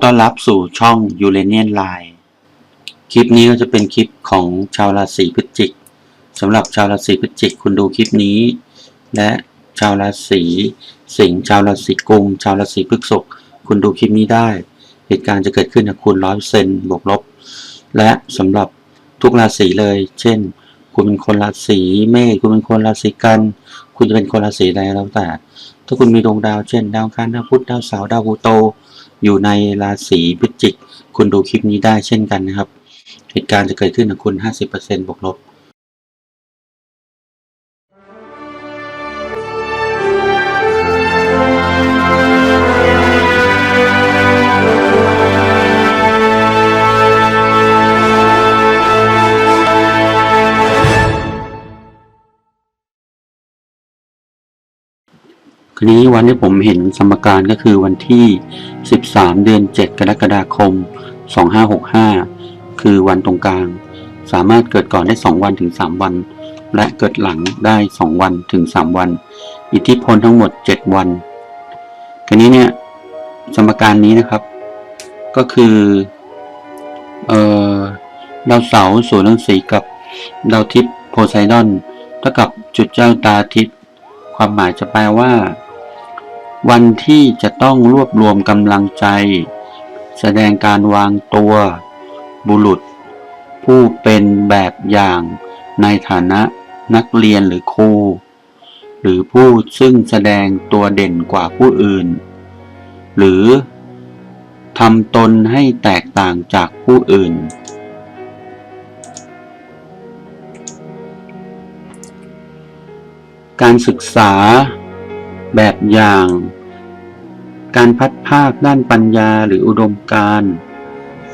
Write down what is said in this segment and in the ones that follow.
ขอต้อนรับสู่ช่องยูเรเนียนไลน์คลิปนี้ก็จะเป็นคลิปของชาวราศีพฤศจิกสำหรับชาวราศีพฤศจิกคุณดูคลิปนี้ และชาวราศีสิงห์ชาวราศีกุมชาวราศีพฤษภคุณดูคลิปนี้ได้ เหตุการณ์จะเกิดขึ้นกับคุณร้อยเซนบวกลบ และสำหรับทุกราศีเลย เช่น คุณเป็นคนราศีเมษคุณเป็นคนราศีกัน คุณจะเป็นคนราศีใดแล้วแต่ ถ้าคุณมีดวงดาวเช่น ดาวอังคารดาวพุธดาวเสาร์ดาวพลูโต อยู่ในราศีพิจิก คุณดูคลิปนี้ได้เช่นกันนะครับ เหตุการณ์จะเกิดขึ้นกับคุณ 50%บวกลบ คืนนี้วันที่ผมเห็นสมการก็คือวันที่ 13 เดือน 7 กรกฎาคม 2565 คือวันตรงกลาง สามารถเกิดก่อนได้ 2 วันถึง 3 วัน และเกิดหลังได้ 2 วันถึง 3 วัน อิทธิพลทั้งหมด 7 วันคืนนี้เนี่ยสมการนี้นะครับก็คือเอ่อดาวเสาร์สวนรังสีกับดาวทิพย์โพไซดอนเท่ากับจุดเจ้าตาทิพย์ความหมายจะแปลว่า วันที่จะต้องรวบรวมกำลังใจ แสดงการวางตัว บุรุษ ผู้เป็นแบบอย่างในฐานะนักเรียนหรือครู หรือผู้ซึ่งแสดงตัวเด่นกว่าผู้อื่น หรือทำตนให้แตกต่างจากผู้อื่น การศึกษา แบบอย่าง การพัดภาคด้านปัญญาหรืออุดมการ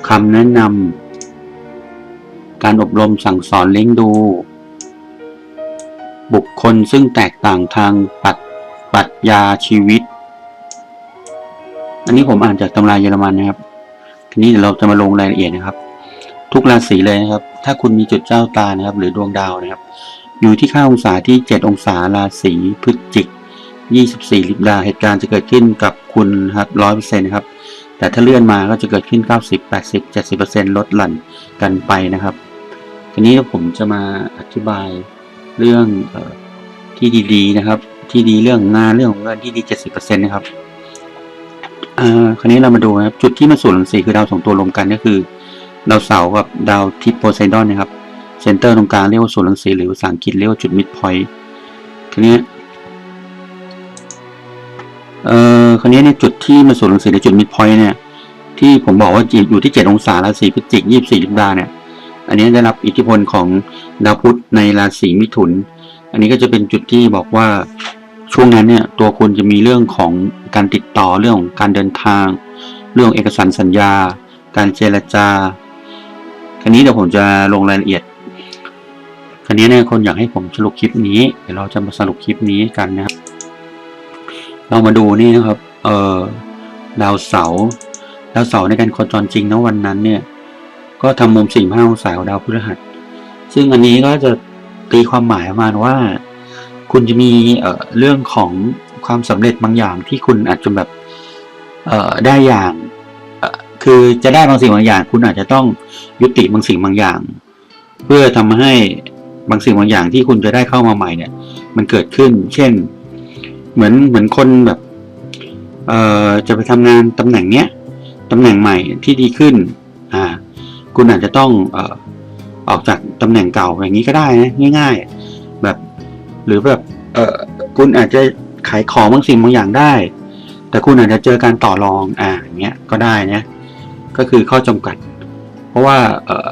คำแนะนำการอบรมสั่งสอนเลี้ยงดู บุคคลซึ่งแตกต่างทางปรัชปรัชญาชีวิต อันนี้ผมอ่านจากตำราเยอรมันนะครับ ทีนี้เดี๋ยวเราจะมาลงรายละเอียดนะครับ ทุกราศีเลยนะครับ ถ้าคุณมีจุดเจ้าตานะครับ หรือดวงดาวนะครับ อยู่ที่ค่าองศาที่ 7 องศาราศีพฤศจิก 24 ลิบดาเหตุการณ์จะเกิดขึ้นกับคุณครับร้อยเปอร์เซ็นต์นะครับ แต่ถ้าเลื่อนมาก็จะเกิดขึ้น 90 80 70ลดหลั่นกันไปนะครับ ทีนี้ผมจะมาอธิบายเรื่องออที่ดีๆนะครับ ที่ดีเรื่องงานเรื่องของเงินที่ดี 70%นะครับอ่าคราวนี้เรามาดูนะครับ จุดที่มาสู่หลังสีคือดาวสองตัวรวมกันก็คือดาวเสาร์กับดาวทิพย์โพไซดอนนะครับเซนเตอร์ตรงกลางเรียกว่าศูนย์รังสีหรือภาษาอังกฤษเรียกว่าจุดมิดพอยต์ทีนี้ เอ่อคราวนี้เนี่ยจุดที่มาสู่รังสีในจุดมิดพอยต์เนี่ย ที่ผมบอกว่าอยู่ที่ 7 องศาราศีพฤศจิก24ลิบดาเนี่ย อันนี้ได้รับอิทธิพลของดาวพุธในราศีมิถุน อันนี้ก็จะเป็นจุดที่บอกว่าช่วงนั้นเนี่ยตัวคุณจะมีเรื่องของการติดต่อเรื่องของการเดินทาง เรื่องเอกสารสัญญา การเจรจาคราวนี้เดี๋ยวผมจะลงรายละเอียดคราวนี้เนี่ยคนอยากให้ผมสรุปคลิปนี้ เดี๋ยวเราจะมาสรุปคลิปนี้กันนะครับ เรามาดูนี่นะครับ เอ่อดาวเสาร์ดาวเสาร์ในการโคจรจริงนะวันนั้นเนี่ย ก็ทำมุมสี่ห้าองศาของดาวพฤหัส ซึ่งอันนี้ก็จะตีความหมายประมาณว่า คุณจะมีเอ่อเรื่องของความสำเร็จบางอย่างที่คุณอาจจะแบบเอ่อได้อย่างคือจะได้บางสิ่งบางอย่าง คุณอาจจะต้องยุติบางสิ่งบางอย่าง เพื่อทำให้บางสิ่งบางอย่างที่คุณจะได้เข้ามาใหม่เนี่ย มันเกิดขึ้น เช่น เหมือนเหมือนคนแบบ เอ่อจะไปทำงานตำแหน่งเนี้ยตำแหน่งใหม่ที่ดีขึ้น อ่า คุณอาจจะต้องเอ่อออกจากตำแหน่งเก่าอย่างนี้ก็ได้นะง่าย ๆ แบบ หรือแบบเออคุณอาจจะขายของบางสิ่งบางอย่างได้ แต่คุณอาจจะเจอการต่อรองอ่าอย่างเงี้ยก็ได้นะก็คือข้อจำกัด เพราะว่าเอ่อ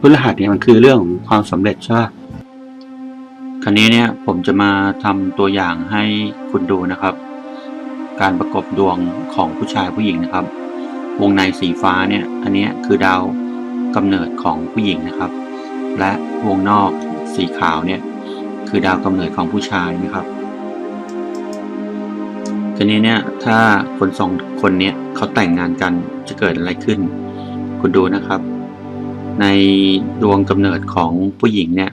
พฤหัสเนี่ยมันคือเรื่องของความสำเร็จใช่ปะ คราวนี้เนี่ยผมจะมาทำตัวอย่างให้คุณดูนะครับ การประกบดวงของผู้ชายผู้หญิงนะครับ วงในสีฟ้าเนี่ยอันนี้คือดาวกำเนิดของผู้หญิงนะครับ และวงนอกสีขาวเนี่ยคือดาวกำเนิดของผู้ชายนะครับทีนี้เนี่ยถ้าคนสองคนเนี้ยเขาแต่งงานกันจะเกิดอะไรขึ้น คุณดูนะครับ ในดวงกำเนิดของผู้หญิงเนี่ย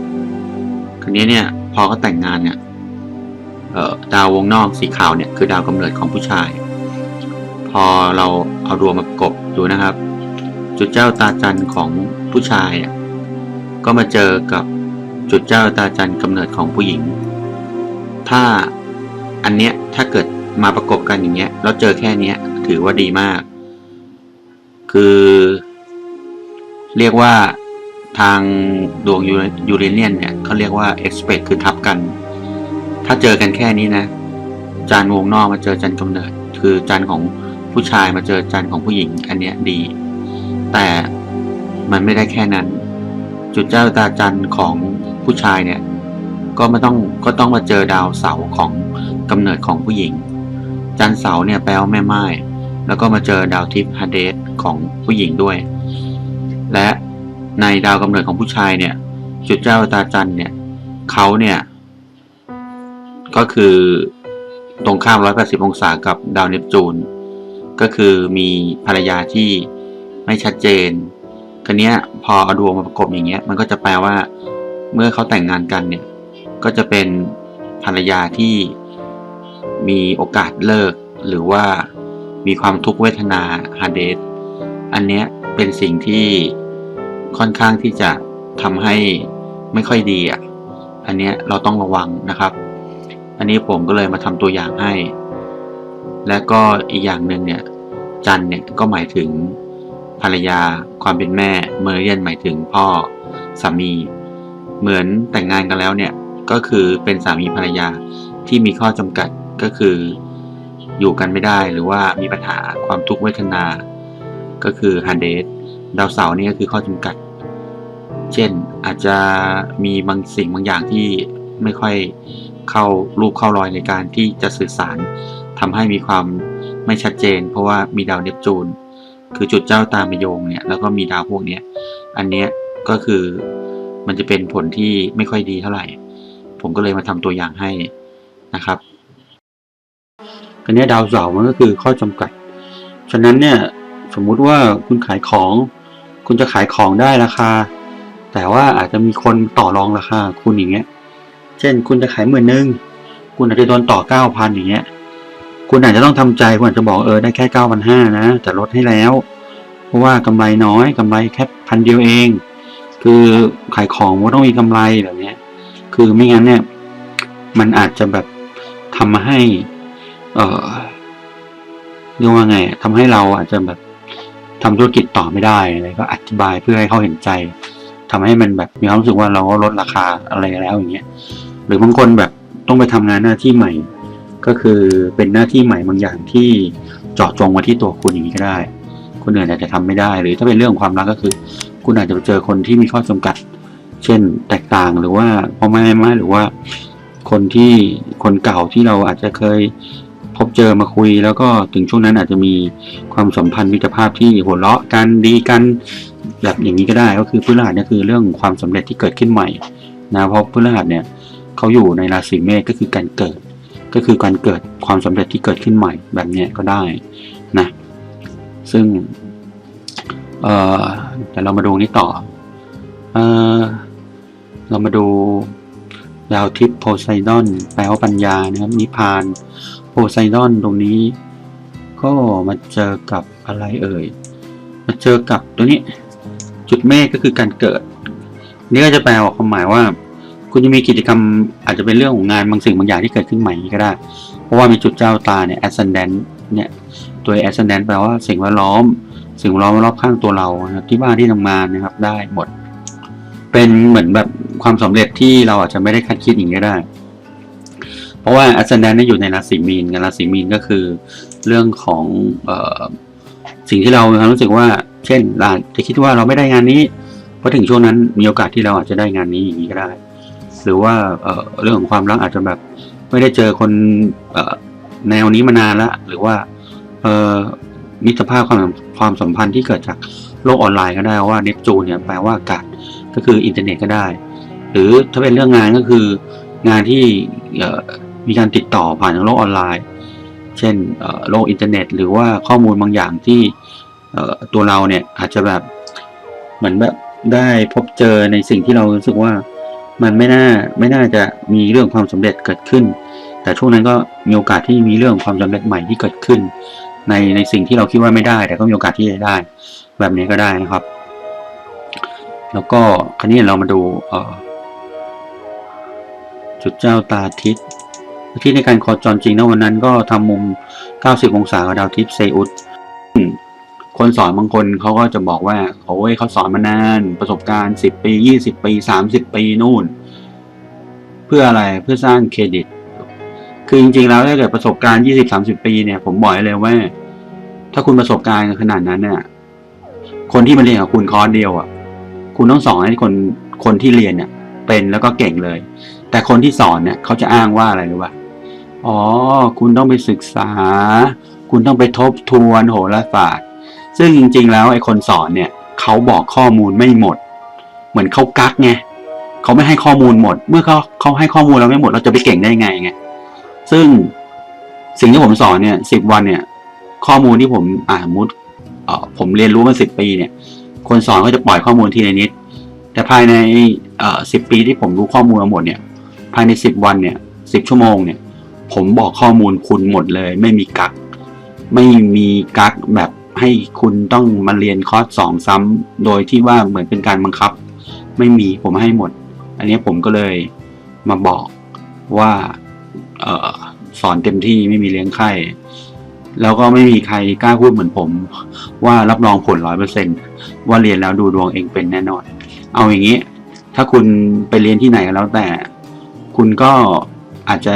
คราวนี้เนี่ยพอเขาแต่งงานเนี่ยเอ่อดาววงนอกสีขาวเนี่ยคือดาวกำเนิดของผู้ชาย พอเราเอาดวงมาประกบดูนะครับ จุดเจ้าตาจันของผู้ชายก็มาเจอกับจุดเจ้าตาจันกำเนิดของผู้หญิง ถ้าอันเนี้ยถ้าเกิดมาประกบกันอย่างเงี้ยแล้วเจอแค่เนี้ยถือว่าดีมาก คือ เรียกว่า ทางดวงยูเรเนียนเนี่ยเขาเรียกว่า expect คือทับกัน ถ้าเจอกันแค่นี้นะ จานวงนอกมาเจอจันกำเนิด คือจานของผู้ชายมาเจอจานของผู้หญิง อันเนี้ยดี แต่มันไม่ได้แค่นั้น จุดเจ้าตาจันของผู้ชายเนี่ย ก็ไม่ต้องก็ต้องมาเจอดาวเสาของกำเนิดของผู้หญิง จันเสาเนี่ยแปลว่าแม่ไม้แล้วก็มาเจอดาวทิพย์ฮาเดสของผู้หญิงด้วย และ ในดาวกำเนิดของผู้ชายเนี่ยจุดเจ้าตาจันเนี่ยเขาเนี่ย ก็คือตรงข้าม 180 องศากับดาวเนปจูน ก็คือมีภรรยาที่ไม่ชัดเจนคันนี้พอเอาดวงมาประกบอย่างเงี้ย มันก็จะแปลว่า เมื่อเขาแต่งงานกันเนี่ย ก็จะเป็นภรรยาที่มีโอกาสเลิก หรือว่ามีความทุกขเวทนาฮาเดสอันเนี้ยเป็นสิ่งที่ ค่อนข้างที่จะทำให้ไม่ค่อยดีอะ อันเนี้ยเราต้องระวังนะครับ อันนี้ผมก็เลยมาทำตัวอย่างให้ และก็อีกอย่างหนึ่งเนี่ยจันเนี่ยก็หมายถึงภรรยาความเป็นแม่ เมอร์เรียนหมายถึงพ่อสามี เหมือนแต่งงานกันแล้วเนี่ยก็คือเป็นสามีภรรยาที่มีข้อจำกัดก็คืออยู่กันไม่ได้หรือว่ามีปัญหาความทุกข์เวทนา ก็คือฮันเดส ดาวเสาร์นี่ก็คือข้อจำกัด เช่นอาจจะมีบางสิ่งบางอย่างที่ไม่ค่อยเข้ารูปเข้ารอยในการที่จะสื่อสารทำให้มีความไม่ชัดเจน เพราะว่ามีดาวเนปจูน คือจุดเจ้าตามมโยงเนี่ยแล้วก็มีดาวพวกเนี้ยอันเนี้ยก็คือมันจะเป็นผลที่ไม่ค่อยดีเท่าไหร่ ผมก็เลยมาทำตัวอย่างให้นะครับคันนี้ดาวเสาร์มันก็คือข้อจำกัด ฉะนั้นเนี่ยสมมุติว่าคุณขายของ คุณจะขายของได้ราคา แต่ว่าอาจจะมีคนต่อรองราคาคุณอย่างเงี้ย เช่น คุณจะขายหมื่นหนึ่งคุณอาจจะโดนต่อเก้าพันอย่างเงี้ย คุณอาจจะต้องทำใจคุณอาจจะบอกเออได้แค่เก้าพันห้านะแต่ลดให้แล้ว เพราะว่ากำไรน้อยกำไรแค่พันเดียวเอง คือขายของมันต้องมีกำไรแบบเนี้ย คือไม่งั้นเนี่ย มันอาจจะแบบทำมาให้ เออเรียกว่าไงทำให้เราอาจจะแบบ ทำธุรกิจต่อไม่ได้อะไรก็อธิบายเพื่อให้เขาเห็นใจทำให้มันแบบมีความรู้สึกว่าเราก็ลดราคาอะไรแล้วอย่างเงี้ยหรือบางคนแบบต้องไปทำงานหน้าที่ใหม่ ก็คือเป็นหน้าที่ใหม่บางอย่างที่เจาะจงมาที่ตัวคุณอย่างนี้ก็ได้ คนอื่นอาจจะทำไม่ได้ หรือถ้าเป็นเรื่องความรักก็คือ คุณอาจจะไปเจอคนที่มีข้อจำกัด เช่นแตกต่างหรือว่าพ่อแม่แม่หรือว่าคนที่คนเก่าที่เราอาจจะเคย บเจอมาคุย แล้วก็ถึงช่วงนั้นอาจจะมีความสัมพันธ์มิตรภาพที่หัวเราะกันดีกันแบบอย่างนี้ก็ได้ก็คือพฤหัสเนี่ยคือเรื่องความสำเร็จที่เกิดขึ้นใหม่นะเพราะพฤหัสเนี่ยเขาอยู่ในราศีเมษก็คือการเกิด ก็คือการเกิดความสำเร็จที่เกิดขึ้นใหม่แบบเนี้ยก็ได้นะซึ่งเออแต่เรามาดูนี้ต่อเออเรามาดูดาวทิพย์โพไซดอนแปลว่าปัญญานะครับนิพาน โพไซดอนตรงนี้ ก็มาเจอกับอะไรเอ่ย มาเจอกับตัวนี้ จุดเมฆก็คือการเกิด นี่ก็จะแปลออกความหมายว่า คุณจะมีกิจกรรมอาจจะเป็นเรื่องของงานบางสิ่งบางอย่างที่เกิดขึ้นใหม่ก็ได้ เพราะว่ามีจุดเจ้าตาเนี่ย ascendant เนี่ย ตัว ascendant แปลว่าสิ่งแวดล้อม สิ่งแวดล้อมรอบข้างตัวเรานะครับที่บ้านที่ทำงานนะครับได้หมด เป็นเหมือนแบบความสำเร็จที่เราอาจจะไม่ได้คาดคิดอย่างนี้ก็ได้ เพราะว่า ascendant เนี่ยอยู่ในราศีมีนราศีมีนก็คือเรื่องของออสิ่งที่เราความรู้สึกว่า เช่นเราจะคิดว่าเราไม่ได้งานนี้พอถึงช่วงนั้นมีโอกาสที่เราอาจจะได้งานนี้อย่างนี้ก็ได้ หรือว่าเเรื่องของความรักอาจจะแบบไม่ได้เจอคนแนวนี้มานานละหรือว่ามิตรภาพความความสัมพันธ์ที่เกิดจากโลกออนไลน์ก็ได้ว่าเนปจูนเนี่ยแปลว่าอากาศก็คืออินเทอร์เน็ตก็ได้ หรือถ้าเป็นเรื่องงานก็คืองานที่ มีการติดต่อผ่านทางโลกออนไลน์ เช่นโลกอินเทอร์เน็ต หรือว่าข้อมูลบางอย่างที่ตัวเราเนี่ยอาจจะแบบเหมือนแบบได้พบเจอในสิ่งที่เรารู้สึกว่ามันไม่น่าไม่น่าจะมีเรื่องความสำเร็จเกิดขึ้น แต่ช่วงนั้นก็มีโอกาสที่มีเรื่องความสำเร็จใหม่ที่เกิดขึ้น ในในสิ่งที่เราคิดว่าไม่ได้ แต่ก็มีโอกาสที่จะได้ แบบนี้ก็ได้นะครับ แล้วก็คราวนี้เรามาดูจุดเจ้าตาทิศ ที่ในการโคจรจริงนะวันนั้นก็ทำมุม 90 องศากับดาวทิพย์เซอุสคนสอนบางคนเขาก็จะบอกว่าโอ้ยเขาสอนมานาน ประสบการณ์ 10 ปี 20 ปี 30 ปีนู่น เพื่ออะไรเพื่อสร้างเครดิต คือจริงๆแล้วถ้าเกิดประสบการณ์ 20-30 ปีเนี่ย ผมบอกเลยว่า ถ้าคุณประสบการณ์ขนาดนั้นเนี่ยคนที่มาเรียนกับคุณคอร์สเดียวอะ คุณต้องสอนให้คนคนที่เรียนเนี่ย เป็นแล้วก็เก่งเลย แต่คนที่สอนเนี่ยเขาจะอ้างว่าอะไรรู้ป่ะ อ๋อ คุณต้องไปศึกษา คุณต้องไปทบทวนโหราศาสตร์ ซึ่งจริง ๆ แล้วไอ้คนสอนเนี่ยเขาบอกข้อมูลไม่หมด เหมือนเขากักไงเขาไม่ให้ข้อมูลหมด เมื่อเขาเขาให้ข้อมูลเราไม่หมด เราจะไปเก่งได้ไงไง ซึ่งสิ่งที่ผมสอนเนี่ยสิบวันเนี่ย ข้อมูลที่ผมอ่านมุดเออผมเรียนรู้มาสิบปีเนี่ย คนสอนก็จะปล่อยข้อมูลทีละนิด แต่ภายในเออสิบปีที่ผมรู้ข้อมูลมาหมดเนี่ย ภายในสิบวันเนี่ยสิบชั่วโมงเนี่ย ผมบอกข้อมูลคุณหมดเลย ไม่มีกัก ไม่มีกักแบบให้คุณต้องมาเรียนคอร์สสองซ้ำโดยที่ว่าเหมือนเป็นการบังคับ ไม่มีผมให้หมด อันนี้ผมก็เลยมาบอกว่าออสอนเต็มที่ไม่มีเลี้ยงไข้แล้วก็ไม่มีใครกล้าพูดเหมือนผม ว่ารับรองผลร้อยเปอร์เซนว่าเรียนแล้วดูดวงเองเป็นแน่นอน เอาอย่างนี้ ถ้าคุณไปเรียนที่ไหนก็แล้วแต่ คุณก็อาจจะ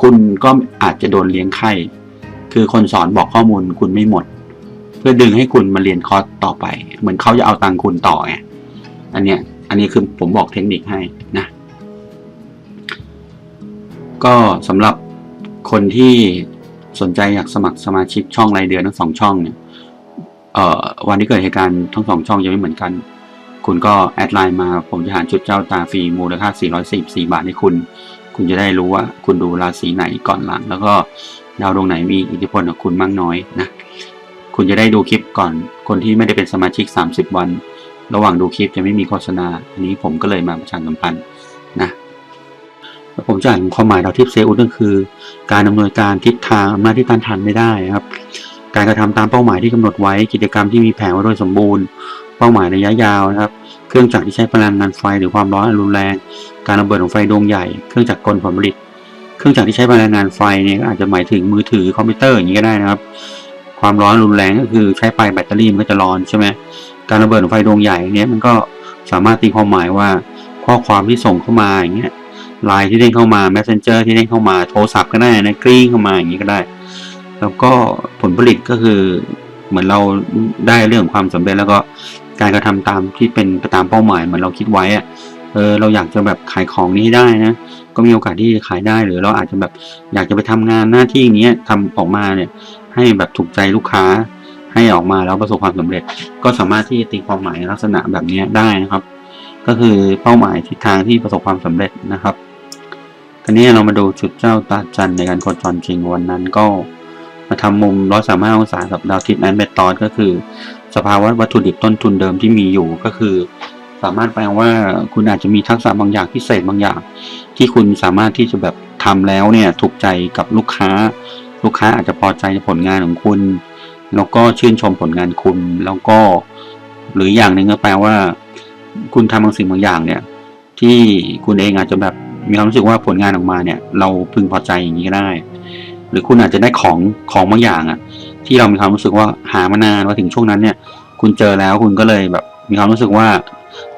คุณก็อาจจะโดนเลี้ยงไข้ คือคนสอนบอกข้อมูลคุณไม่หมด เพื่อดึงให้คุณมาเรียนคอร์สต่อไป เหมือนเขาจะเอาตังคุณต่อไง อันเนี้ย อันนี้คือผมบอกเทคนิคให้นะ ก็สำหรับคนที่สนใจอยากสมัครสมาชิกช่องรายเดือนทั้งสองช่องเนี่ยเอ่อวันที่เกิดเหตุการณ์ทั้งสองช่องยังไม่เหมือนกัน คุณก็แอดไลน์มาผมจะหาจุดเจ้าตาฟรีมูลค่า 444 บาทให้คุณ คุณจะได้รู้ว่าคุณดูราศีไหนก่อนหลัง แล้วก็ดาวดวงไหนมีอิทธิพลกับคุณมากน้อยนะคุณจะได้ดูคลิปก่อน คนที่ไม่ได้เป็นสมาชิก 30 วัน ระหว่างดูคลิปจะไม่มีโฆษณา อันนี้ผมก็เลยมาประชาสัมพันธ์นะแล้วผมจะอ่านความหมายดาวทิพย์เซอุสก็คือ การดำเนินการทิศทางอำนาจที่ต้านทานไม่ได้ครับ การกระทำตามเป้าหมายที่กำหนดไว้กิจกรรมที่มีแผนไว้โดยสมบูรณ์ เป้าหมายระยะยาวนะครับ เครื่องจักรที่ใช้พลังงานไฟหรือความร้อนรุนแรง การระเบิดของไฟดวงใหญ่ เครื่องจักรกลผลผลิต เครื่องจักรที่ใช้พลังงานไฟเนี่ยก็อาจจะหมายถึงมือถือคอมพิวเตอร์อย่างนี้ก็ได้นะครับ ความร้อนรุนแรงก็คือใช้ไปแบตเตอรี่มันก็จะร้อนใช่ไหมการระเบิดของไฟดวงใหญ่เนี้ยมันก็สามารถตีความหมายว่าข้อความที่ส่งเข้ามาอย่างเงี้ยไลน์ที่เด้งเข้ามา messenger ที่เด้งเข้ามาโทรศัพท์ก็ได้นะกริ้งเข้ามาอย่างนี้ก็ได้ แล้วก็ผลผลิตก็คือเหมือนเราได้เรื่องความสำเร็จแล้วก็การกระทำตามที่เป็นไปตามเป้าหมายเหมือนเราคิดไว้อะ เออเราอยากจะแบบขายของนี้ได้นะ ก็มีโอกาสที่จะขายได้หรือเราอาจจะแบบอยากจะไปทำงานหน้าที่อย่างเงี้ยทำออกมาเนี่ยให้แบบถูกใจลูกค้าให้ออกมาแล้วประสบความสำเร็จ ก็สามารถที่จะตีความหมายลักษณะแบบนี้ได้นะครับ ก็คือเป้าหมายทิศทางที่ประสบความสำเร็จนะครับทีนี้เรามาดูจุดเจ้าตาจันในการโคจรจริงวันนั้นก็มาทำมุมร้อยสามองศากับดาวทิศแอนเบตตอนก็คือ สภาวะวัตถุดิบต้นทุนเดิมที่มีอยู่ก็คือ สามารถแปลว่าคุณอาจจะมีทักษะบางอย่างพิเศษบางอย่าง ที่คุณสามารถที่จะแบบทำแล้วเนี่ยถูกใจกับลูกค้า ลูกค้าอาจจะพอใจในผลงานของคุณ แล้วก็ชื่นชมผลงานคุณ แล้วก็ หรืออย่างหนึ่งก็แปลว่า คุณทำบางสิ่งบางอย่างเนี่ย ที่คุณเองอาจจะแบบมีความรู้สึกว่าผลงานออกมาเนี่ย เราพึงพอใจอย่างนี้ก็ได้ หรือคุณอาจจะได้ของของบางอย่างอะที่เรามีความรู้สึกว่าหามานานว่าถึงช่วงนั้นเนี่ย คุณเจอแล้วคุณก็เลยแบบมีความรู้สึกว่า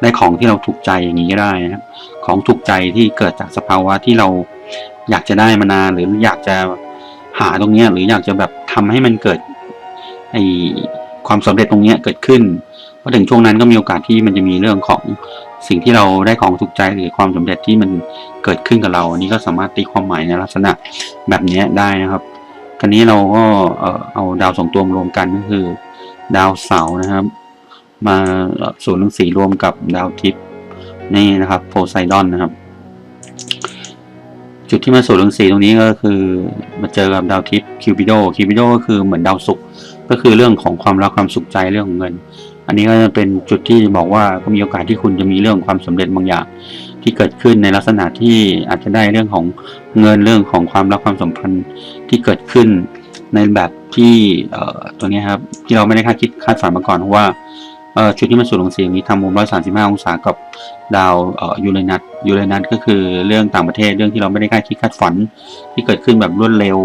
ได้ของที่เราถูกใจอย่างนี้ก็ได้นะครับของถูกใจที่เกิดจากสภาวะที่เราอยากจะได้มานานหรืออยากจะหาตรงเนี้ยหรืออยากจะแบบทำให้มันเกิดไอความสำเร็จตรงเนี้ยเกิดขึ้นพอถึงช่วงนั้นก็มีโอกาสที่มันจะมีเรื่องของสิ่งที่เราได้ของถูกใจหรือความสำเร็จที่มันเกิดขึ้นกับเรา อันนี้ก็สามารถตีความหมายในลักษณะแบบนี้ได้นะครับคราวนี้เราก็เออเอาดาวสองตัวรวมกันก็คือ ดาวเสาร์นะครับ มาศูนย์รังสีรวมกับดาวทิพย์นี่นะครับโพไซดอนนะครับ จุดที่มาศูนย์รังสีตรงนี้ก็คือมาเจอกับดาวทิพย์คิวปิโดคิวปิโดก็คือเหมือนดาวศุกร์ก็คือเรื่องของความรักความสุขใจเรื่องของเงิน อันนี้ก็จะเป็นจุดที่บอกว่าก็มีโอกาสที่คุณจะมีเรื่องความสำเร็จบางอย่างที่เกิดขึ้นในลักษณะที่อาจจะได้เรื่องของเงินเรื่องของความรักความสัมพันธ์ที่เกิดขึ้นในแบบที่เอ่อตัวนี้ครับที่เราไม่ได้คาดคิดคาดฝันมาก่อนเพราะว่า เอ่อจุดที่มันสูงของเสียงนี้ทำมุม 135 องศากับดาวเอ่อยูเรนัสยูเรนัสก็คือเรื่องต่างประเทศเรื่องที่เราไม่ได้คาดคิดคาดฝันที่เกิดขึ้นแบบรวดเร็ว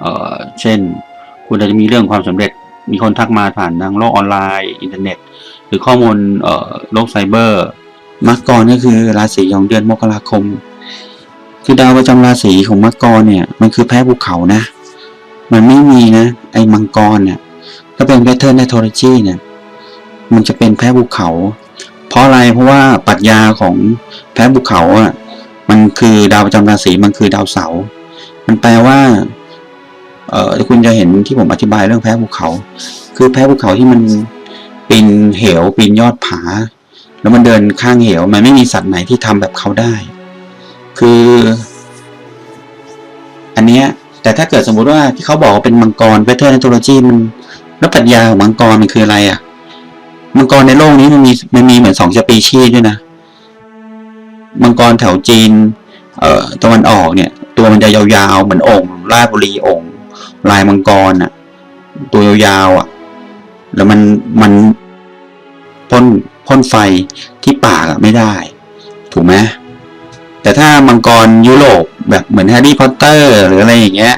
เอ่อเช่น คุณอาจจะมีเรื่องความสำเร็จมีคนทักมาผ่านทางโลกออนไลน์อินเทอร์เน็ต หรือข้อมูลเอ่อโลกไซเบอร์มักกรก็คือราศีของเดือนมกราคม คือดาวประจำราศีของมักกรเนี่ยมันคือแพ้ภูเขานะ มันไม่มีนะไอ้มังกรเนี่ยถ้าเป็นแพทเทิร์นในโทรจีเนี่ย มันจะเป็นแพ้ภูเขา เพราะอะไรเพราะว่าปรัชญาของแพ้ภูเขาอะมันคือดาวประจำราศีมันคือดาวเสาร์มันแปลว่าเอ่อคุณจะเห็นที่ผมอธิบายเรื่องแพ้ภูเขา คือแพ้ภูเขาที่มันปีนเหวปีนยอดผา แล้วมันเดินข้างเหว มันไม่มีสัตว์ไหนที่ทำแบบเขาได้ คือ อันเนี้ยแต่ถ้าเกิดสมมุติว่าที่เขาบอกว่าเป็นมังกรเวทเทอร์นโทโลจีมันแล้วปรัชญาของมังกรมันคืออะไรอะ มังกรในโลกนี้มันมีมันมีเหมือนสองสปีชีส์ด้วยนะมังกรแถวจีน เอ่อตะวันออกเนี่ย ตัวมันจะยาวๆเหมือนองค์ราชบุรีองค์ลายมังกรอะ ตัวยาวๆอะ แล้วมันมันพ่นพ่นไฟที่ปากอะไม่ได้ ถูกไหมแต่ถ้ามังกรยุโรปแบบเหมือนแฮร์รี่พอตเตอร์ หรืออะไรอย่างเงี้ย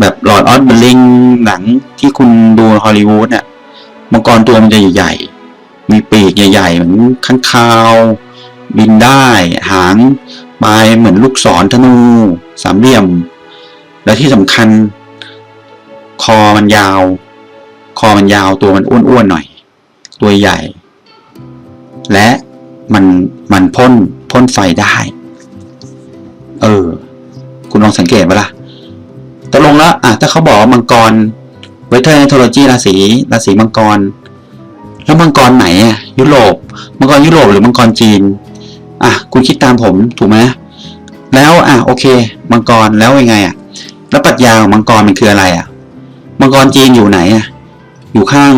แบบหลอดออสเบลลิงหนังที่คุณดูฮอลลีวูดเนี่ยมังกรตัวมันจะใหญ่ๆ มีปีกใหญ่ๆเหมือนข้างคาว บินได้ หางปลายเหมือนลูกศรธนู สามเหลี่ยม และที่สำคัญ คอมันยาว คอมันยาวตัวมันอ้วนๆหน่อย ตัวใหญ่ และมันมันพ่นพ่นไฟได้ เออ คุณลองสังเกตไหมล่ะตกลงแล้วอะถ้าเขาบอกมังกรเวทเทอร์นโทโลจีราศีราศีมังกร แล้วมังกรไหนอะยุโรป มังกรยุโรปหรือมังกรจีน อะคุณคิดตามผมถูกไหมแล้วอะโอเค มังกรแล้วยังไงอะ แล้วปรัชญาของมังกรมันคืออะไรอะ มังกรจีนอยู่ไหนอะ อยู่ข้าง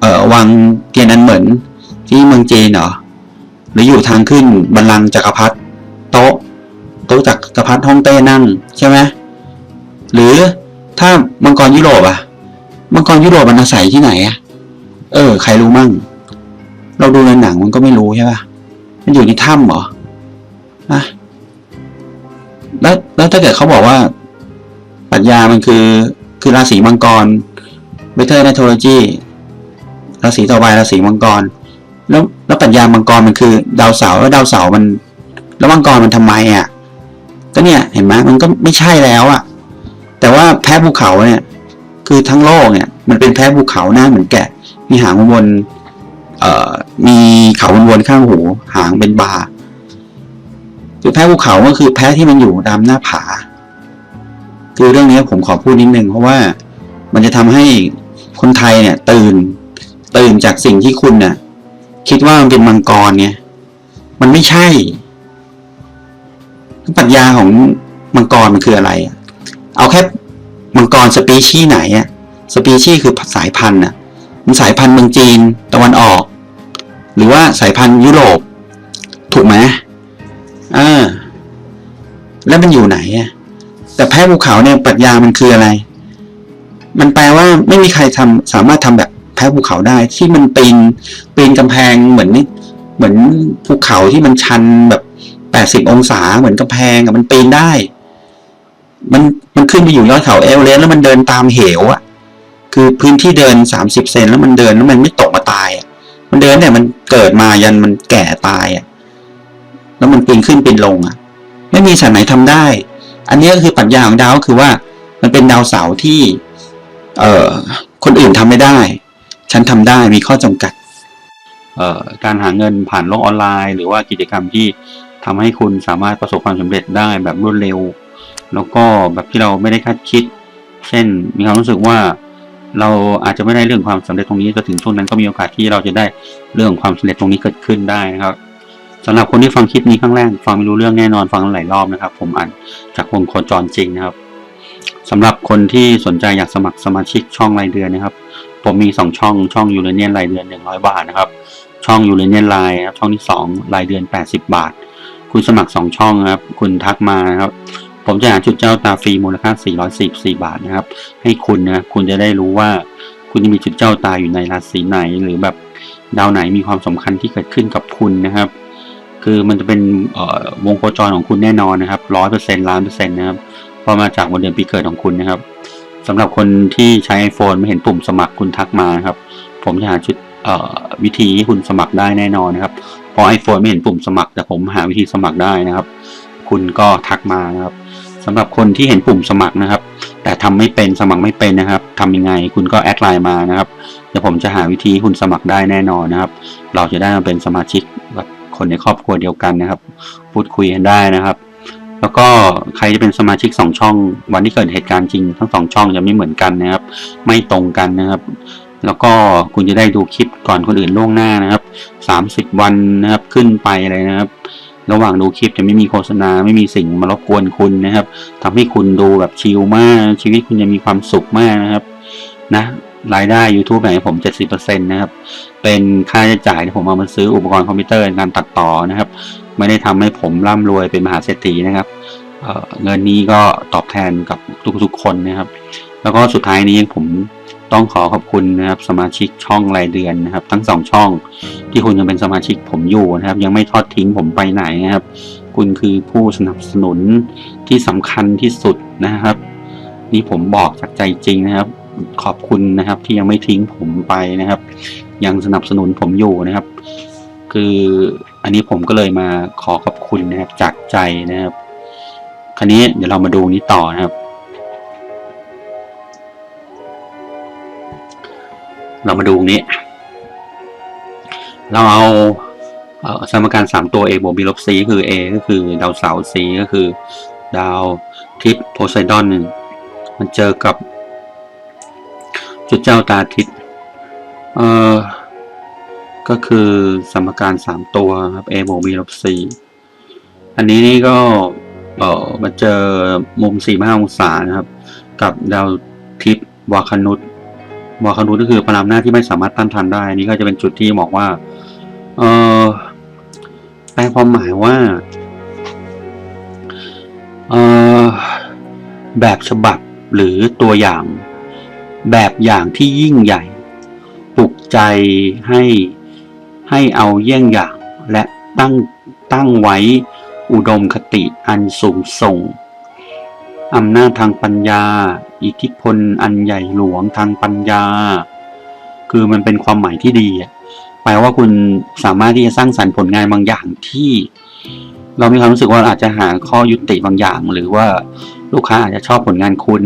เอ่อวังเทียนอันเหมือนที่เมืองจีนเหรอหรืออยู่ทางขึ้นบัลลังก์จักรพรรดิโต๊ะโต๊ะจักรพรรดิฮ่องเต้นั่งใช่ไหมหรือถ้ามังกรยุโรปอะมังกรยุโรปมันอาศัยที่ไหนอะ เออ ใครรู้มั่ง เราดูในหนังมันก็ไม่รู้ใช่ปะมันอยู่ในถ้ำเหรออะแล้วแล้วถ้าเกิดเขาบอกว่าปรัชญามันคือคือราศีมังกรเบเทอร์นโทโลจีราศีต่อไปราศีมังกร แล้วแล้วปรัชญามังกรมันคือ ดาวเสาร์แล้วดาวเสาร์มัน แล้วมังกรมันทำไมอะ ก็เนี่ยเห็นไหมมันก็ไม่ใช่แล้วอะ แต่ว่าแพ้ภูเขาเนี่ย คือทั้งโลกเนี่ย มันเป็นแพ้ภูเขาหน้าเหมือนแกะ มีหางวนเอ่อมีเขาวนๆข้างหู หางเป็นบาร์คือแพ้ภูเขาก็คือแพ้ที่มันอยู่ตามหน้าผา คือเรื่องนี้ผมขอพูดนิดนึงเพราะว่ามันจะทำให้คนไทยเนี่ย ตื่น ตื่นจากสิ่งที่คุณเนี่ยคิดว่ามันเป็นมังกรเนี่ยมันไม่ใช่ปรัชญาของมังกรมันคืออะไร เอาแค่มังกรสปีชีส์ไหนอะสปีชีส์คือสายพันธุ์อะ มันสายพันธุ์เมืองจีนตะวันออก หรือว่าสายพันธุ์ยุโรป ถูกไหมอ่าแล้วมันอยู่ไหนอะแต่แพ้ภูเขาเนี่ยปรัชญามันคืออะไร มันแปลว่าไม่มีใครทำสามารถทำแบบแพ้ภูเขาได้ ที่มันปีนปีนกำแพงเหมือนนี่เหมือนภูเขาที่มันชันแบบแปดสิบองศาเหมือนกำแพงอะมันปีนได้ มันมันขึ้นไปอยู่ยอดเขาเอเวอเรสต์แล้วมันเดินตามเหวอะ คือพื้นที่เดินสามสิบเซนแล้วมันเดินแล้วมันไม่ตกมาตายอะมันเดินเนี่ยมันเกิดมายันมันแก่ตายอะแล้วมันปีนขึ้นปีนลงอะ ไม่มีสายไหนทำได้ อันนี้ก็คือปรัชญาของดาวคือว่า มันเป็นดาวเสาร์ที่ เอ่อคนอื่นทำไม่ได้ ฉันทำได้มีข้อจำกัด เอ่อการหาเงินผ่านโลกออนไลน์ หรือว่ากิจกรรมที่ทำให้คุณสามารถประสบความสำเร็จได้แบบรวดเร็ว แล้วก็แบบที่เราไม่ได้คาดคิด เช่นมีความรู้สึกว่า เราอาจจะไม่ได้เรื่องความสำเร็จตรงนี้จนถึงช่วงนั้นก็มีโอกาสที่เราจะได้เรื่องความสำเร็จตรงนี้เกิดขึ้นได้นะครับสำหรับคนที่ฟังคลิปนี้ครั้งแรกฟังไม่รู้เรื่องแน่นอนฟังหลายรอบนะครับ ผมอ่านจากวงโคจรจริงนะครับสำหรับคนที่สนใจอยากสมัครสมาชิกช่องรายเดือนนะครับ ผมมีสองช่องช่องยูเรเนียนรายเดือนหนึ่งร้อยบาทนะครับ ช่องยูเรเนียนไลน์ครับช่องที่สองรายเดือนแปดสิบบาท คุณสมัครสองช่องครับ คุณทักมานะครับ ผมจะหาจุดเจ้าตาฟรีมูลค่า 444 บาทนะครับ ให้คุณนะ คุณจะได้รู้ว่าคุณจะมีจุดเจ้าตาอยู่ในราศีไหน หรือแบบดาวไหนมีความสำคัญที่เกิดขึ้นกับคุณนะครับ คือมันจะเป็นวงโคจรของคุณแน่นอนนะครับร้อยเปอร์เซ็นต์ล้านเปอร์เซ็นต์นะครับเพราะมาจากวันเดือนปีเกิดของคุณนะครับสำหรับคนที่ใช้ iPhone ไม่เห็นปุ่มสมัครคุณทักมานะครับ ผมจะหาจุดวิธีให้คุณสมัครได้แน่นอนนะครับเพราะ iPhone ไม่เห็นปุ่มสมัคร แต่ผมหาวิธีสมัครได้นะครับ คุณก็ทักมานะครับ สำหรับคนที่เห็นปุ่มสมัครนะครับ แต่ทำไม่เป็นสมัครไม่เป็นนะครับทำยังไงคุณก็แอดไลน์มานะครับเดี๋ยวผมจะหาวิธีให้คุณสมัครได้แน่นอนนะครับ เราจะได้มาเป็นสมาชิกแบบคนในครอบครัวเดียวกันนะครับ พูดคุยกันได้นะครับ แล้วก็ใครจะเป็นสมาชิกสองช่อง วันที่เกิดเหตุการณ์จริงทั้งสองช่องจะไม่เหมือนกันนะครับ ไม่ตรงกันนะครับ แล้วก็คุณจะได้ดูคลิปก่อนคนอื่นล่วงหน้านะครับสามสิบวันนะครับขึ้นไปเลยนะครับ ระหว่างดูคลิปจะไม่มีโฆษณาไม่มีสิ่งมารบกวนคุณนะครับทำให้คุณดูแบบชิลมาก ชีวิตคุณจะมีความสุขมากนะครับ นะรายได้ YouTube แบ่งให้ผม 70%นะครับ เป็นค่าใช้จ่ายที่ผมเอามาซื้ออุปกรณ์คอมพิวเตอร์การตัดต่อนะครับ ไม่ได้ทำให้ผมร่ำรวยเป็นมหาเศรษฐีนะครับเเงินนี้ก็ตอบแทนกับทุกๆคนนะครับ แล้วก็สุดท้ายนี้ผม ต้องขอขอบคุณนะครับสมาชิกช่องรายเดือนนะครับ ทั้งสองช่อง ที่คุณยังเป็นสมาชิกผมอยู่นะครับ ยังไม่ทอดทิ้งผมไปไหนนะครับ คุณคือผู้สนับสนุนที่สำคัญที่สุดนะครับ นี่ผมบอกจากใจจริงนะครับ ขอบคุณนะครับที่ยังไม่ทิ้งผมไปนะครับ ยังสนับสนุนผมอยู่นะครับ คืออันนี้ผมก็เลยมาขอขอบคุณนะครับจากใจนะครับ คราวนี้เดี๋ยวเรามาดูนี้ต่อนะครับ เรามาดูนี้ เราเอาสมการสามตัว A บวก B ลบ C คือ A ก็คือดาวเสาร์ C ก็คือดาวทิศโพไซดอนหนึ่งมันเจอกับ จุดเจ้าตาทิศเอ่อก็คือสมการสามตัวครับ A บวก B ลบ C อันนี้นี่ก็เออมาเจอมุมสี่ห้าองศานะครับ กับดาวทิศวาคานุต วาคานุตก็คือพลังหน้าที่ไม่สามารถต้านทานได้ นี่ก็จะเป็นจุดที่บอกว่า เออแปลความหมายว่า เออแบบฉบับหรือตัวอย่าง แบบอย่างที่ยิ่งใหญ่ ปลุกใจให้ให้เอาเยี่ยงอย่างและตั้งตั้งไว้อุดมคติอันสูงส่งอำนาจทางปัญญา อิทธิพลอันใหญ่หลวงทางปัญญา คือมันเป็นความหมายที่ดีแปลว่าคุณสามารถที่จะสร้างสรรค์ผลงานบางอย่างที่ เรามีความรู้สึกว่าอาจจะหาข้อยุติบางอย่าง หรือว่าลูกค้าอาจจะชอบผลงานคุณ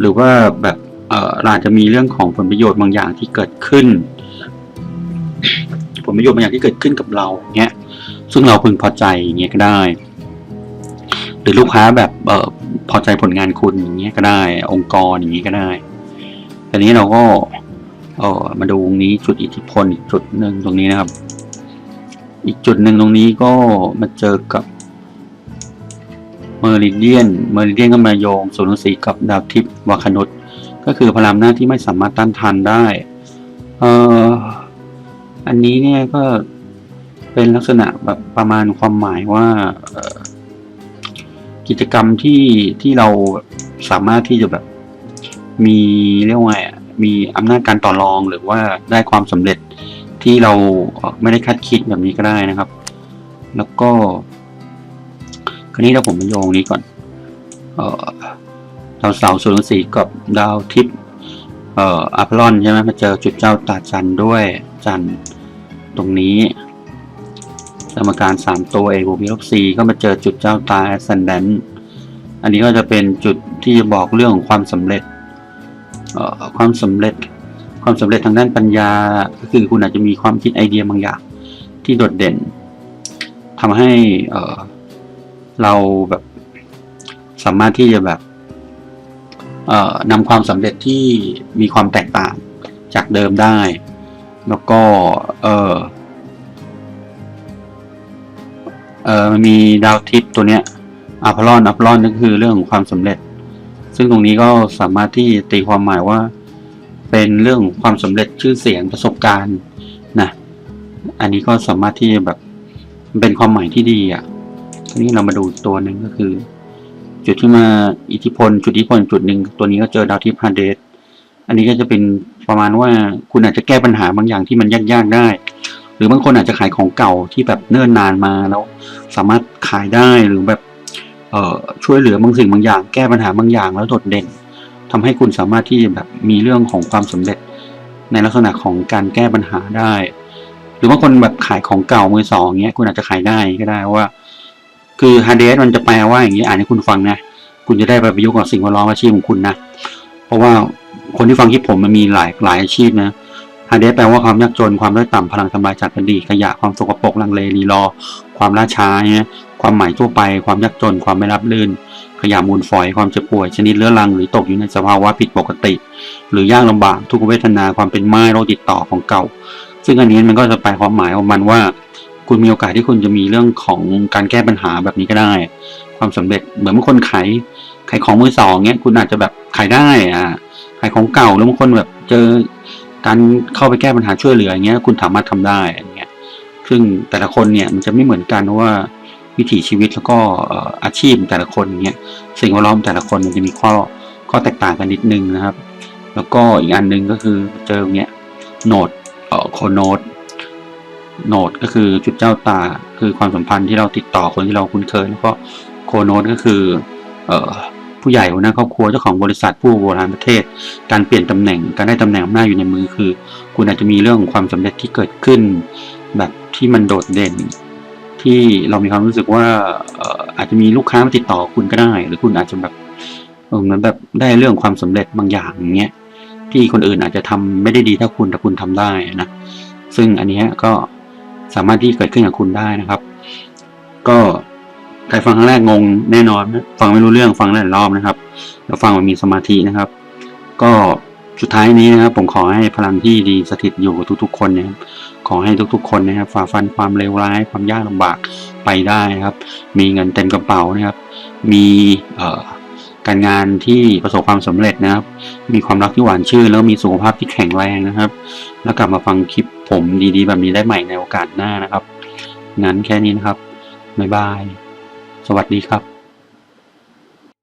หรือว่าแบบเออเราอาจจะมีเรื่องของผลประโยชน์บางอย่างที่เกิดขึ้น ผลประโยชน์บางอย่างที่เกิดขึ้นกับเราเนี้ยซึ่งเราพึงพอใจอย่างเงี้ยก็ได้ หรือลูกค้าแบบเออ พอใจผลงานคุณอย่างเงี้ยก็ได้ องค์กรอย่างงี้ก็ได้ทีนี้เราก็เออมาดูตรงนี้จุดอิทธิพลอีกจุดหนึ่งตรงนี้นะครับ อีกจุดหนึ่งตรงนี้ก็มาเจอกับเมอริเดียนเมอริเดียนก็มาโยงศูนย์สีกับดาวทิพย์วาคนุตก็คือพลังหน้าที่ไม่สามารถต้านทานได้เอออันนี้เนี่ยก็เป็นลักษณะแบบประมาณความหมายว่า กิจกรรมที่ที่เราสามารถที่จะแบบ มีเรียกว่ามีอำนาจการต่อรองหรือว่าได้ความสำเร็จที่เราไม่ได้คาดคิดแบบนี้ก็ได้นะครับ แล้วก็ คราวนี้เราผมมาโยงนี้ก่อน เออดาวเสาร์ส่วนสีกับดาวทิพย์เอ่ออัพลอนใช่ไหมมาเจอจุดเจ้าตาจันด้วยจันตรงนี้ สมการสามตัวเอบวกบีลบซีก็มาเจอจุดเจ้าตาแซนแดนอันนี้ก็จะเป็นจุดที่จะบอกเรื่องของความสำเร็จความสำเร็จ ความสำเร็จทางด้านปัญญา ก็คือคุณอาจจะมีความคิดไอเดียบางอย่างที่โดดเด่นทำให้เอ่อเราแบบสามารถที่จะแบบนำความสำเร็จที่มีความแตกต่างจากเดิมได้ แล้วก็เเออมันมีดาวทิพย์ตัวเนี้ยอัพลอนอัพลอนก็คือเรื่องของความสำเร็จ ซึ่งตรงนี้ก็สามารถที่ตีความหมายว่า เป็นเรื่องของความสำเร็จชื่อเสียงประสบการณ์นะอันนี้ก็สามารถที่แบบเป็นความหมายที่ดีอะทีนี้เรามาดูตัวหนึ่งก็คือ จุดที่มาอิทธิพล จุดอิทธิพลจุดหนึ่งตัวนี้ก็เจอดาวทิพย์ฮาเดสอันนี้ก็จะเป็นประมาณว่าคุณอาจจะแก้ปัญหาบางอย่างที่มันยากๆได้ หรือบางคนอาจจะขายของเก่าที่แบบเนิ่นนานมาแล้ว สามารถขายได้หรือแบบเอ่อช่วยเหลือบางสิ่งบางอย่าง แก้ปัญหาบางอย่างแล้วโดดเด่นทำให้คุณสามารถที่แบบมีเรื่องของความสำเร็จ ในลักษณะของการแก้ปัญหาได้ หรือบางคนแบบขายของเก่ามือสองเงี้ยคุณอาจจะขายได้ก็ได้ว่า คือฮาร์ดเดสมันจะแปลว่าอย่างนี้อ่านให้คุณฟังนะคุณจะได้ไปประยุกต์กับสิ่งแวดล้อมอาชีพของคุณนะเพราะว่าคนที่ฟังคลิปผมมันมีหลายหลายอาชีพนะ ฮาร์ดเดสแปลว่าความยากจนความด้อยต่ำพลังทำลายจากอดีขยะความสกปรกลังเลรีรอ ความล่าช้าเนี่ยความหมายทั่วไป ความยากจน ความไม่รับลื่น ขยะมูลฝอยความเจ็บป่วย ชนิดเรื้อรังหรือตกอยู่ในสภาวะผิดปกติ หรือยากลำบากทุกเวทนาความเป็นไม้โรคติดต่อของเก่า ซึ่งอันนี้มันก็จะไปความหมายของมันว่า คุณมีโอกาสที่คุณจะมีเรื่องของการแก้ปัญหาแบบนี้ก็ได้ ความสำเร็จเหมือนบางคนขายขายของมือสองเนี้ยคุณอาจจะแบบขายได้อ่าขายของเก่าแล้วบางคนแบบเจอ การเข้าไปแก้ปัญหาช่วยเหลืออย่างเงี้ย คุณสามารถทำได้อย่างเงี้ยซึ่งแต่ละคนเนี่ยมันจะไม่เหมือนกันเพราะว่าวิถีชีวิตแล้วก็อาชีพแต่ละคนเนี้ยสิ่งแวดล้อมแต่ละคนมันจะมีข้อข้อแตกต่างกันนิดนึงนะครับ แล้วก็อีกอันหนึ่งก็คือเจอเนี้ยโนดเอ่อโคโนดโนดก็คือจุดเจ้าตาคือความสัมพันธ์ที่เราติดต่อคนที่เราคุ้นเคย แล้วก็โคโนดก็คือเอ่อ ผู้ใหญ่หัวหน้าครอบครัวเจ้าของบริษัทผู้บริหารประเทศ การเปลี่ยนตำแหน่งการได้ตำแหน่งอำนาจอยู่ในมือคือ คุณอาจจะมีเรื่องของความสำเร็จที่เกิดขึ้น แบบที่มันโดดเด่น ที่เรามีความรู้สึกว่าอาจจะมีลูกค้ามาติดต่อคุณก็ได้ หรือคุณอาจจะแบบเหมือนแบบได้เรื่องความสำเร็จบางอย่างอย่างเงี้ยที่คนอื่นอาจจะทำไม่ได้ดีเท่าคุณแต่คุณทำได้นะซึ่งอันนี้ก็สามารถที่เกิดขึ้นกับคุณได้นะครับ ก็ ใครฟังครั้งแรกงงแน่นอนนะฟังไม่รู้เรื่องฟังหลายรอบนะครับแล้วฟังมันมีสมาธินะครับ ก็สุดท้ายนี้นะครับ ผมขอให้พลังที่ดีสถิตอยู่กับทุกๆ คนนะครับขอให้ทุกๆ คนนะครับ ฝ่าฟันความเลวร้ายความยากลำบากไปได้ครับ มีเงินเต็มกระเป๋านะครับ มีการงานที่ประสบความสำเร็จนะครับ มีความรักที่หวานชื่นแล้วมีสุขภาพที่แข็งแรงนะครับ แล้วกลับมาฟังคลิปผมดีๆ แบบนี้ได้ใหม่ในโอกาสหน้านะครับ งั้นแค่นี้นะครับ บ๊ายบาย สวัสดีครับ